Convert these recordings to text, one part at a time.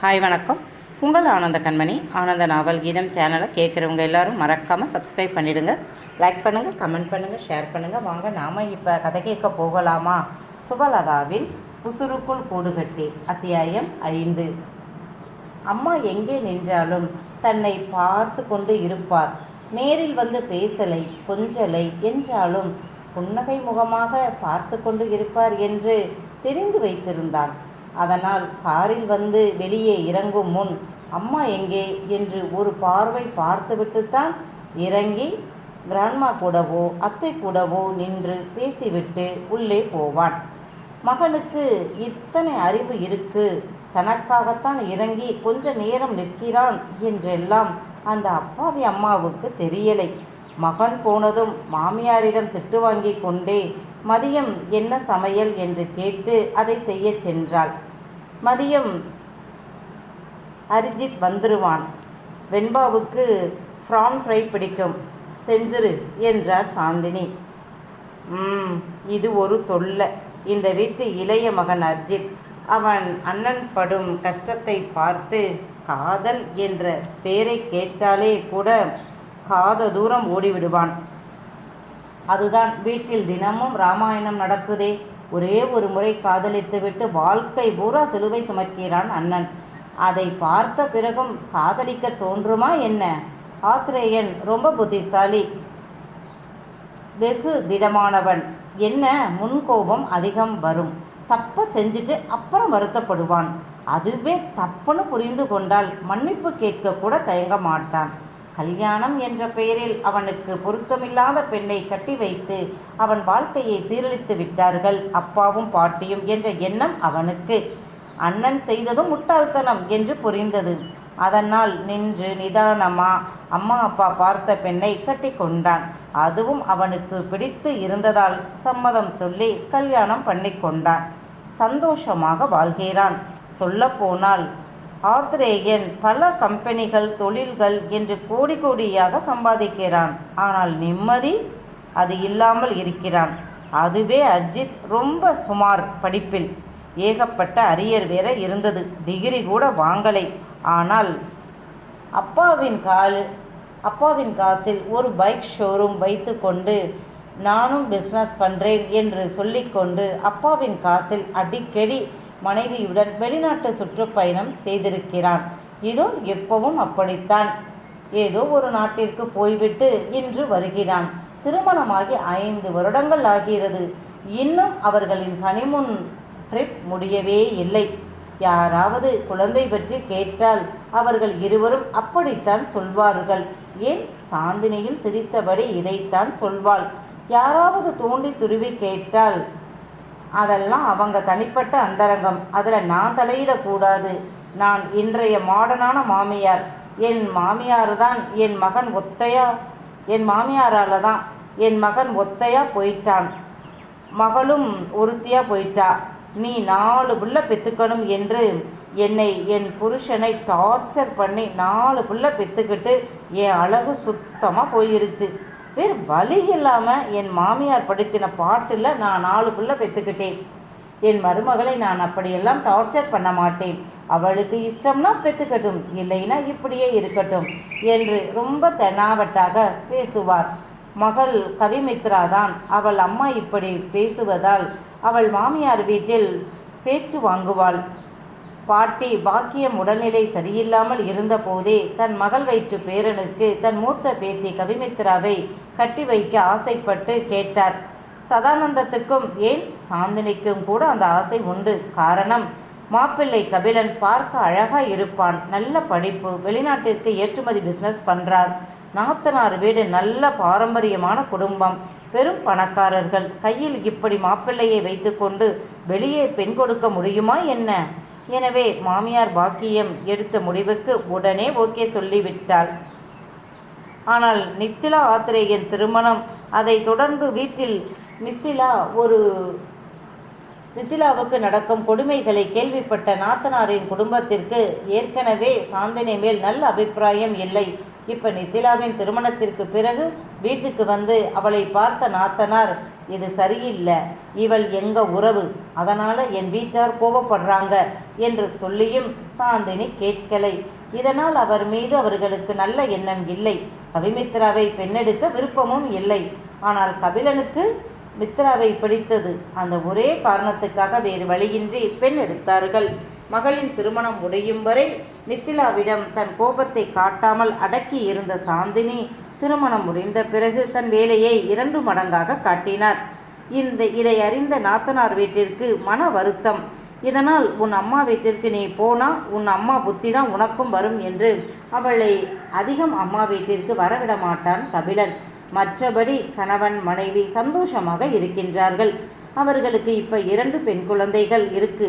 Hi வணக்கம். உங்கள் ஆனந்த கண்மணி. ஆனந்த நாவல் கீதம் சேனலை கேட்குறவங்க எல்லோரும் மறக்காமல் சப்ஸ்கிரைப் பண்ணிவிடுங்க லைக் பண்ணுங்கள் கமெண்ட் பண்ணுங்கள் ஷேர் பண்ணுங்கள் வாங்க நாம் இப்போ கதை கேட்க போகலாமா? சுபலதாவின் உசுருக்குள் கூடுகட்டி அத்தியாயம் ஐந்து. அம்மா எங்கே நின்றாலும் தன்னை பார்த்து கொண்டு இருப்பார். நேரில் வந்து பேசலை கொஞ்சலை என்றாலும் புன்னகை முகமாக பார்த்து கொண்டு இருப்பார் என்று தெரிந்து வைத்திருந்தான். அதனால் காரில் வந்து வெளியே இறங்கும் முன் அம்மா எங்கே? என்று ஒரு பார்வை பார்த்துவிட்டுத்தான் இறங்கி கிராண்ட்மா கூடவோ அத்தை கூடவோ? நின்று பேசிவிட்டு உள்ளே போவான். மகனுக்கு இத்தனை அறிவு இருக்கு தனக்காகத்தான் இறங்கி கொஞ்ச நேரம் நிற்கிறான் என்றெல்லாம் அந்த அப்பாவி அம்மாவுக்கு தெரியலை. மகன் போனதும் மாமியாரிடம் திட்டு வாங்கி கொண்டே மதியம் என்ன சமையல் என்று கேட்டு அதை செய்யச் சென்றாள். மதியம் அரிஜித் வந்துருவான். வெண்பாவுக்கு ஃப்ரான் ஃப்ரை பிடிக்கும். செஞ்சிரு என்றார் சாந்தினி. ம் இது ஒரு தொல்லை. இந்த வீட்டு இளைய மகன் அர்ஜித் அவன் அண்ணன் படும் கஷ்டத்தை பார்த்து காதல் என்ற பெயரை கேட்டாலே கூட காத தூரம் ஓடிவிடுவான். அதுதான் வீட்டில் தினமும் ராமாயணம் நடக்குதே. ஒரே ஒரு முறை காதலித்துவிட்டு வாழ்க்கை பூரா சிலுவை சுமக்கிறான் அண்ணன். அதை பார்த்த பிறகும் காதலிக்க தோன்றுமா என்ன? ஆத்ரேயன் ரொம்ப புத்திசாலி. வெகு திடமானவன். என்ன? முன்கோபம் அதிகம் வரும். தப்ப செஞ்சுட்டு அப்புறம் வருத்தப்படுவான். அதுவே தப்புன்னு புரிந்து கொண்டால் மன்னிப்பு கேட்க கூட தயங்க மாட்டான். கல்யாணம் என்ற பெயரில் அவனுக்கு பொருத்தமில்லாத பெண்ணை கட்டி வைத்து அவன் வாழ்க்கையை சீரழித்து விட்டார்கள். அப்பாவும் பாட்டியும் என்ற எண்ணம் அவனுக்கு. அண்ணன் செய்ததும் முட்டாள்தனம் என்று புரிந்தது. அதனால் நின்று நிதானமா அம்மா அப்பா பார்த்த பெண்ணை கட்டி கொண்டான். அதுவும் அவனுக்கு பிடித்து இருந்ததால் சம்மதம் சொல்லி கல்யாணம் பண்ணி கொண்டான். சந்தோஷமாக வாழ்கிறான். சொல்லப்போனால் ஆத்ரேயன் பல கம்பெனிகள் தொழில்கள் என்று கோடி கோடியாக சம்பாதிக்கிறான். ஆனால் நிம்மதி அது இல்லாமல் இருக்கிறான். அதுவே அர்ஜித் ரொம்ப சுமார் படிப்பில். ஏகப்பட்ட அரியர் வேற இருந்தது. டிகிரி கூட வாங்கலை. ஆனால் அப்பாவின் கால் அப்பாவின் காசில் ஒரு பைக் ஷோரூம் வைத்து கொண்டு நானும் பிஸ்னஸ் பண்ணுறேன் என்று சொல்லிக்கொண்டு அப்பாவின் காசில் அடிக்கடி மனைவியுடன் வெளிநாட்டு சுற்றுப்பயணம் செய்திருக்கிறான். இதோ எப்பவும் அப்படித்தான். ஏதோ ஒரு நாட்டிற்கு போய்விட்டு இன்று வருகிறான். திருமணமாகி ஐந்து வருடங்கள் ஆகிறது. இன்னும் அவர்களின் ஹனிமுன் ட்ரிப் முடியவே இல்லை. யாராவது குழந்தை பற்றி கேட்டால் அவர்கள் இருவரும் அப்படித்தான் சொல்வார்கள். ஏன்? சாந்தினியும் சிரித்தபடி இதைத்தான் சொல்வாள். யாராவது தோண்டி துருவி கேட்டால் அதெல்லாம் அவங்க தனிப்பட்ட அந்தரங்கம். அதில் நான் தலையிடக்கூடாது. நான் இன்றைய மாடனான மாமியார். என் மாமியார் தான் என் மகன் ஒத்தையா. என் மாமியாரால் தான் என் மகன் ஒத்தையா போயிட்டான். மகளும் ஒருத்தியாக போயிட்டா. நீ நாலு புள்ள பெற்றுக்கணும் என்று என்னை என் புருஷனை டார்ச்சர் பண்ணி நாலு புள்ள பெற்றுக்கிட்டு என் அழகு சுத்தமாக போயிருச்சு. வேறு வழி இல்லாமல் என் மாமியார் படுத்தின பாட்டில் நான் நாலு பிள்ளை பெற்றுக்கிட்டேன் என் மருமகளை நான் அப்படியெல்லாம் டார்ச்சர் பண்ண மாட்டேன். அவளுக்கு இஷ்டம்னா பெற்றுக்கட்டும் இல்லைன்னா இப்படியே இருக்கட்டும் என்று ரொம்ப தெனாவட்டாக பேசுவார். மகள் கவிமித்ரா தான் அவள் அம்மா இப்படி பேசுவதால் அவள் மாமியார் வீட்டில் பேச்சு வாங்குவாள். பாட்டி பாக்கியம் உடல்நிலை சரியில்லாமல் இருந்தபோதே தன் மகள் வயிற்று பேரனுக்கு தன் மூத்த பேத்தி கவிமித்ராவை கட்டி வைக்க ஆசைப்பட்டு கேட்டார். சதானந்தத்துக்கும் ஏன்? சாந்தினிக்கும் கூட அந்த ஆசை உண்டு. காரணம் மாப்பிள்ளை கபிலன் பார்க்க அழகா இருப்பான். நல்ல படிப்பு வெளிநாட்டிற்கு ஏற்றுமதி பிஸ்னஸ் பண்றார். நாத்தனார் வீடு நல்ல பாரம்பரியமான குடும்பம். பெரும் பணக்காரர்கள். கையில் இப்படி மாப்பிள்ளையை வைத்துக்கொண்டு வெளியே பெண் கொடுக்க முடியுமா என்ன? எனவே மாமியார் பாக்கியம் எடுத்த முடிவுக்கு உடனே ஓகே சொல்லிவிட்டாள். ஆனால் நித்திலா ஆத்திரேயன் திருமணம் அதை தொடர்ந்து வீட்டில் நித்திலா ஒரு நித்திலாவுக்கு நடக்கும் கொடுமைகளை கேள்விப்பட்ட நாத்தனாரின் குடும்பத்திற்கு ஏற்கனவே சாந்தினி மேல் நல்ல அபிப்பிராயம் இல்லை. இப்போ நித்திலாவின் திருமணத்திற்கு பிறகு வீட்டுக்கு வந்து அவளை பார்த்த நாத்தனார் இது சரியில்லை. இவள் எங்க உறவு? அதனால என் வீட்டார் கோபப்படுறாங்க என்று சொல்லியும் சாந்தினி கேட்கலை. இதனால் அவர் மீது அவர்களுக்கு நல்ல எண்ணம் இல்லை. கவிமித்ராவை பெண்ணெடுக்க விருப்பமும் இல்லை. ஆனால் கபிலனுக்கு மித்ராவை பிடித்தது. அந்த ஒரே காரணத்துக்காக வேறு வழியின்றி பெண் எடுத்தார்கள். மகளின் திருமணம் முடியும் வரை நித்திலாவிடம் தன் கோபத்தை காட்டாமல் அடக்கி இருந்த சாந்தினி திருமணம் முடிந்த பிறகு தன் வேலையை இரண்டு மடங்காக காட்டினார். இந்த இதை அறிந்த நாத்தனார் வீட்டிற்கு மன வருத்தம். இதனால் உன் அம்மா வீட்டிற்கு நீ போனா உன் அம்மா புத்தி தான் உனக்கும் வரும் என்று அவளை அதிகம் அம்மா வீட்டிற்கு வரவிட மாட்டான் கபிலன். மற்றபடி கணவன் மனைவி சந்தோஷமாக இருக்கின்றார்கள். அவர்களுக்கு இப்போ இரண்டு பெண் குழந்தைகள் இருக்கு.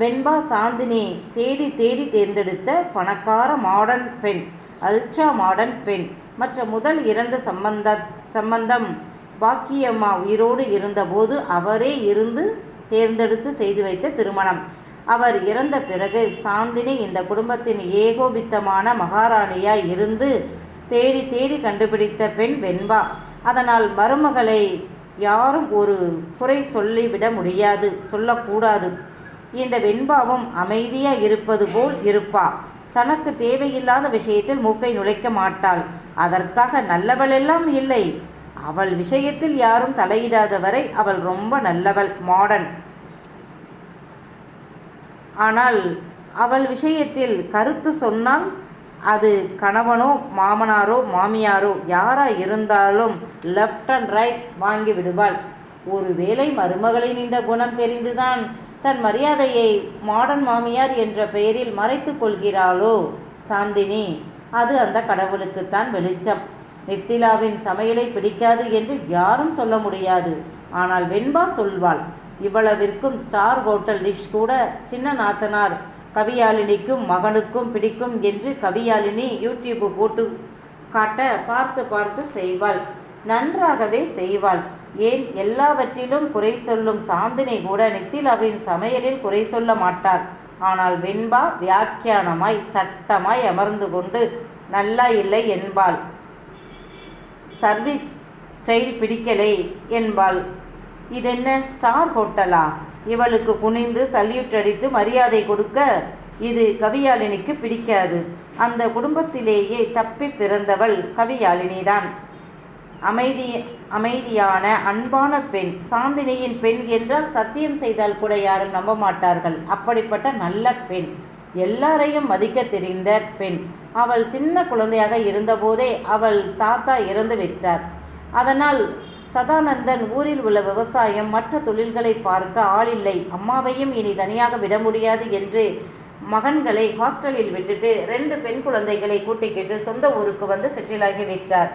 வெண்பா சாந்தினி தேடி தேடி தேர்ந்தெடுத்த பணக்கார மாடர்ன் பெண் அல்ட்ரா மாடர்ன் பெண். மற்ற முதல் இரண்டு சம்பந்த சம்பந்தம் பாக்கியம்மா உயிரோடு இருந்தபோது அவரே இருந்து தேர்ந்தெடுத்து செய்து வைத்த திருமணம். அவர் இறந்த பிறகு சாந்தினி இந்த குடும்பத்தின் ஏகோபித்தமான மகாராணியாய் இருந்து தேடி தேடி கண்டுபிடித்த பெண் வெண்பா. அதனால் மருமகளை யாரும் ஒரு குறை சொல்லிவிட முடியாது சொல்லக்கூடாது. இந்த வெண்பாவும் அமைதியாக இருப்பது போல் இருப்பா. தனக்கு தேவையில்லாத விஷயத்தில் மூக்கை நுழைக்க மாட்டாள். அதற்காக நல்லவளெல்லாம் இல்லை. அவள் விஷயத்தில் யாரும் தலையிடாத வரை அவள் ரொம்ப நல்லவள் மாடர்ன் ஆனால் அவள் விஷயத்தில் கருத்து சொன்னால் அது கணவனோ மாமனாரோ மாமியாரோ யாரா இருந்தாலும் லெஃப்ட் அண்ட் ரைட் வாங்கி விடுவாள். ஒருவேளை மருமகளின் இந்த குணம் தெரிந்துதான் தன் மரியாதையை மாடர்ன் மாமியார் என்ற பெயரில் மறைத்து கொள்கிறாளோ? சாந்தினி அது அந்த கடவுளுக்குத்தான் வெளிச்சம். மித்திலாவின் சமையலை பிடிக்காது என்று யாரும் சொல்ல முடியாது. ஆனால் வெண்பா சொல்வாள் இவ்வளவிற்கும் ஸ்டார் ஹோட்டல் டிஷ் கூட சின்ன நாத்தனார் கவியாலினிக்கும் மகனுக்கும் பிடிக்கும் என்று கவியாலினி யூடியூப் போட்டு காட்ட பார்த்து பார்த்து செய்வாள். நன்றாகவே செய்வாள். ஏன் எல்லாவற்றிலும் குறை சொல்லும் சாந்தினி கூட நித்திலாவின் சமையலில் குறை சொல்ல மாட்டார் ஆனால் வெண்பா வியாக்கியானமாய் சட்டமாய் அமர்ந்து கொண்டு நல்லா இல்லை என்பாள். சர்வீஸ் ஸ்டைல் பிடிக்கலை என்பாள். இதென்ன? ஸ்டார் ஹோட்டலா? இவளுக்கு குனிந்து சல்யூட் அடித்து மரியாதை கொடுக்க இது கவியாளினிக்கு பிடிக்காது. அந்த குடும்பத்திலேயே தப்பி பிறந்தவள் கவியாளினிதான் அமைதி அமைதியான அன்பான பெண் சாந்தினியின் பெண் என்றால் சத்தியம் செய்தால் கூட யாரும் நம்ப மாட்டார்கள். அப்படிப்பட்ட நல்ல பெண் எல்லாரையும் மதிக்க தெரிந்த பெண். அவள் சின்ன குழந்தையாக இருந்தபோதே அவள் தாத்தா இறந்து விட்டார். அதனால் சதானந்தன் ஊரில் உள்ள விவசாயம் மற்ற தொழில்களை பார்க்க ஆளில்லை அம்மாவையும் இனி தனியாக விட முடியாது என்று மகன்களை ஹாஸ்டலில் விட்டுட்டு ரெண்டு பெண் குழந்தைகளை கூட்டிக்கிட்டு சொந்த ஊருக்கு வந்து செட்டிலாகி விட்டார்.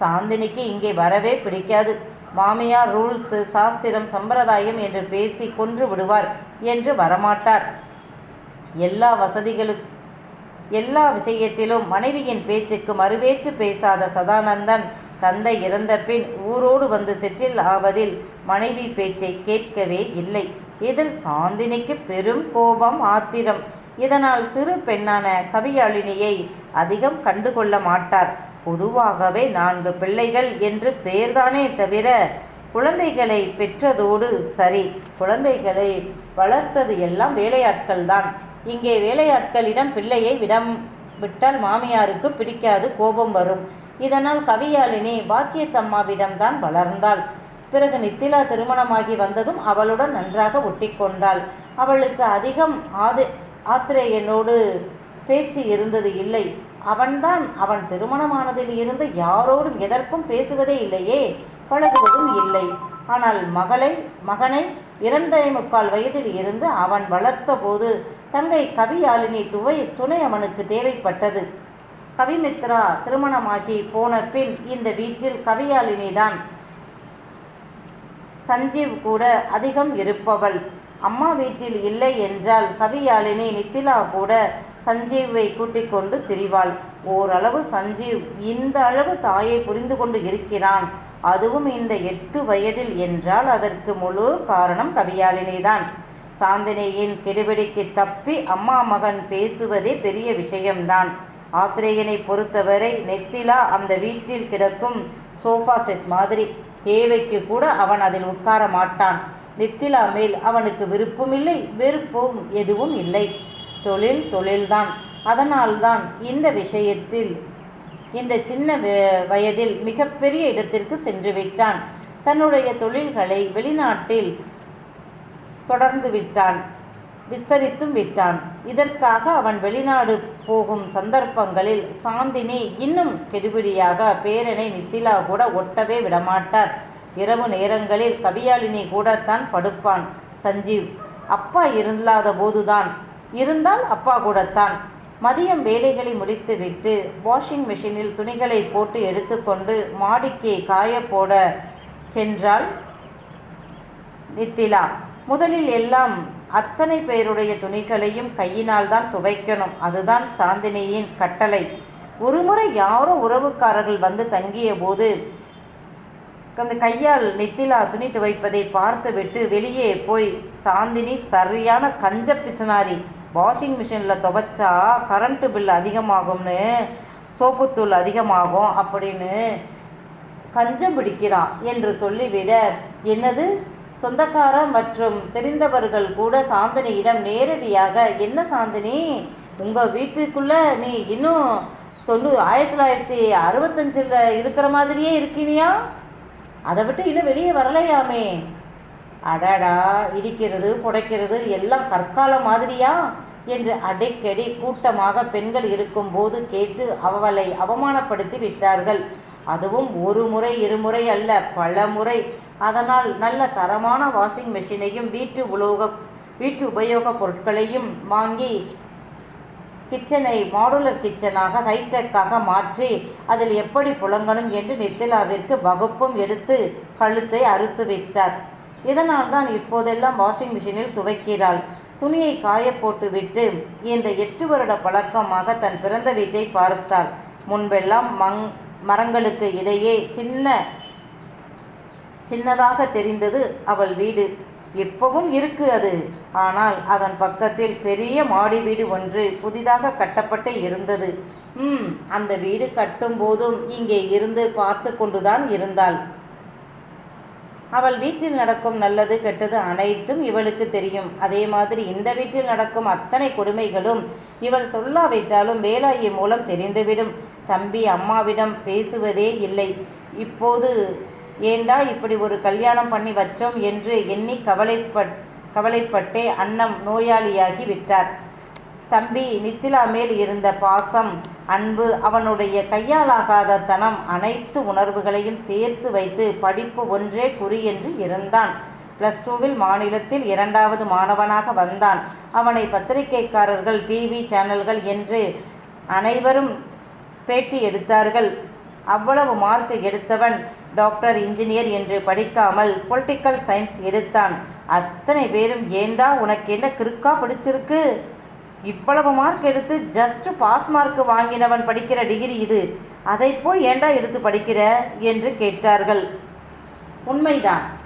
சாந்தினிக்கு இங்கே வரவே பிடிக்காது. மாமியார் ரூல்ஸ் சாஸ்திரம் சம்பிரதாயம் என்று பேசி கொன்று விடுவார் என்று வரமாட்டார். எல்லா வசதிகளும் எல்லா விஷயத்திலும் மனைவியின் பேச்சுக்கு மறுபேச்சு பேசாத சதானந்தன் தந்தை இறந்த பின் ஊரோடு வந்து செட்டில் ஆவதில் மனைவி பேச்சை கேட்கவே இல்லை. இதில் சாந்தினிக்கு பெரும் கோபம் ஆத்திரம். இதனால் சிறு பெண்ணான கவியாளினியை அதிகம் கண்டுகொள்ள மாட்டார். பொதுவாகவே நான்கு பிள்ளைகள் என்று பெயர்தானே தவிர குழந்தைகளை பெற்றதோடு சரி குழந்தைகளை வளர்த்தது எல்லாம் வேலையாட்கள்தான். இங்கே வேலையாட்களிடம் பிள்ளையை விடம் விட்டால் மாமியாருக்கு பிடிக்காது கோபம் வரும். இதனால் கவியாளினி பாக்கியத்தம்மாவிடம்தான் வளர்ந்தாள். பிறகு நித்திலா திருமணமாகி வந்ததும் அவளுடன் நன்றாக ஒட்டிக்கொண்டாள். அவளுக்கு அதிகம் ஆது ஆத்திரேயனோடு பேச்சு இருந்தது இல்லை. அவன்தான் அவன் திருமணமானதில் இருந்து யாரோடும் எதற்கும் பேசுவதே இல்லையே பழகுவதும் இல்லை. ஆனால் மகளை மகனை இரண்டரை முக்கால் வயதில் இருந்து அவன் வளர்த்த போது தங்கை கவியாளினி துவை துணை அவனுக்கு தேவைப்பட்டது. கவிமித்ரா திருமணமாகி போன பின் இந்த வீட்டில் கவியாளினிதான் சஞ்சீவ் கூட அதிகம் இருப்பவள். அம்மா வீட்டில் இல்லை என்றால் கவியாளினி நித்திலா கூட சஞ்சீவை கூட்டிக் கொண்டு திரிவாள். ஓரளவு சஞ்சீவ் இந்த அளவு தாயை புரிந்து கொண்டு இருக்கிறான். அதுவும் இந்த எட்டு வயதில் என்றால் அதற்கு முழு காரணம் கவியாளினிதான் சாந்தினியின் கெடுபிடிக்கு தப்பி அம்மா மகன் பேசுவதே பெரிய விஷயம்தான். ஆத்திரேயனை பொறுத்தவரை நெத்திலா அந்த வீட்டில் கிடக்கும் சோஃபா செட் மாதிரி தேவைக்கு கூட அவன் அதில் உட்கார மாட்டான். நெத்திலா மேல் அவனுக்கு விருப்பமில்லை வெறுப்பும் எதுவும் இல்லை. தொழில் தொழில்தான். அதனால்தான் இந்த விஷயத்தில் இந்த சின்ன வ- வயதில் மிகப்பெரிய இடத்திற்கு சென்று விட்டான். தன்னுடைய தொழில்களை வெளிநாட்டில் தொடர்ந்து விட்டான் விஸ்தரித்தும் விட்டான். இதற்காக அவன் வெளிநாடு போகும் சந்தர்ப்பங்களில் சாந்தினி இன்னும் கெடுபிடியாக பேரனை நித்திலா கூட ஒட்டவே விடமாட்டார். இரவு நேரங்களில் கவியாலினி கூட தான் படுப்பான். சஞ்சீவ் அப்பா இல்லாத போதுதான் இருந்தால் அப்பா கூடத்தான். மதியம் வேலைகளை முடித்துவிட்டு வாஷிங் மிஷினில் துணிகளை போட்டு எடுத்துக்கொண்டு மாடிக்கு காய போட சென்றாள் நித்திலா. முதலில் எல்லாம் அத்தனை பேருடைய துணிகளையும் கையினால் தான் துவைக்கணும். அதுதான் சாந்தினியின் கட்டளை. ஒருமுறை யாரோ உறவுக்காரர்கள் வந்து தங்கிய போது அந்த கையால் நித்திலா துணி துவைப்பதை பார்த்துவிட்டு வெளியே போய் சாந்தினி சரியான கஞ்ச பிசுனாரி. வாஷிங் மிஷினில் துவைச்சா கரண்ட்டு பில் அதிகமாகும்னு சோப்புத்தூள் அதிகமாகும் அப்படின்னு கஞ்சம் பிடிக்கிறான் என்று சொல்லிவிட என்னது? சொந்தக்கார மற்றும் தெரிந்தவர்கள் கூட சாந்தினியிடம் நேரடியாக என்ன சாந்தினி? உங்கள் வீட்டுக்குள்ளே நீ இன்னும் தொண்ணூ ஆயிரத்தி தொள்ளாயிரத்தி அறுபத்தஞ்சில் இருக்கிற மாதிரியே இருக்கீனியா? அதை விட்டு இன்னும் வெளியே வரலையாமே? அடடா இடிக்கிறது புடைக்கிறது எல்லாம் கற்கால மாதிரியா? என்று அடிக்கடி கூட்டமாக பெண்கள் இருக்கும்போது கேட்டு அவளை அவமானப்படுத்தி விட்டார்கள். அதுவும் ஒரு முறை இருமுறை அல்ல பல முறை. அதனால் நல்ல தரமான வாஷிங் மெஷினையும் வீட்டு உலோக வீட்டு உபயோகப் பொருட்களையும் வாங்கி கிச்சனை மாடுலர் கிச்சனாக ஹைடெக்காக மாற்றி அதில் எப்படி புழங்கணும் என்று நித்திலாவிற்கு வகுப்பும் எடுத்து கழுத்தை அறுத்து விட்டார். இதனால் தான் இப்போதெல்லாம் வாஷிங் மிஷினில் துவைக்கிறாள். துணியை காய போட்டுவிட்டு இந்த எட்டு வருட பழக்கமாக தன் பிறந்த வீட்டை பார்த்தாள். முன்பெல்லாம் மங் மரங்களுக்கு இடையே சின்ன சின்னதாக தெரிந்தது அவள் வீடு. எப்பவும் இருக்கு அது. ஆனால் அதன் பக்கத்தில் பெரிய மாடி வீடு ஒன்று புதிதாக கட்டப்பட்டு இருந்தது. ம் அந்த வீடு கட்டும் போதும் இங்கே இருந்து பார்த்து கொண்டுதான் இருந்தாள். அவள் வீட்டில் நடக்கும் நல்லது கெட்டது அனைத்தும் இவளுக்கு தெரியும். அதே மாதிரி இந்த வீட்டில் நடக்கும் அத்தனை கொடுமைகளும் இவள் சொல்லாவிட்டாலும் வேலாயி மூலம் தெரிந்துவிடும். தம்பி அம்மாவிடம் பேசுவதே இல்லை. இப்போது ஏண்டா இப்படி ஒரு கல்யாணம் பண்ணி வச்சோம் என்று எண்ணி கவலைப்பட் கவலைப்பட்டே அன்னம் நோயாளியாகி விட்டார். தம்பி நித்திலா மேல் இருந்த பாசம் அன்பு அவனுடைய கையாலாகாத தனம் அனைத்து உணர்வுகளையும் சேர்த்து வைத்து படிப்பு ஒன்றே குறி என்று இருந்தான் ப்ளஸ் டூவில் மாநிலத்தில் இரண்டாவது மாணவனாக வந்தான். அவனை பத்திரிகைக்காரர்கள் டிவி சேனல்கள் என்று அனைவரும் பேட்டி எடுத்தார்கள். அவ்வளவு மார்க் எடுத்தவன் டாக்டர் இன்ஜினியர் என்று படிக்காமல் பொலிட்டிக்கல் சயின்ஸ் எடுத்தான். அத்தனை பேரும் ஏண்டா உனக்கு என்ன கிறுக்கா பிடிச்சிருக்கு? இவ்வளவு மார்க் எடுத்து ஜஸ்ட் பாஸ் மார்க் வாங்கினவன் படிக்கிற டிகிரி இது. அதை போய் ஏண்டா எடுத்து படிக்கிற? என்று கேட்டார்கள். உண்மைதான்.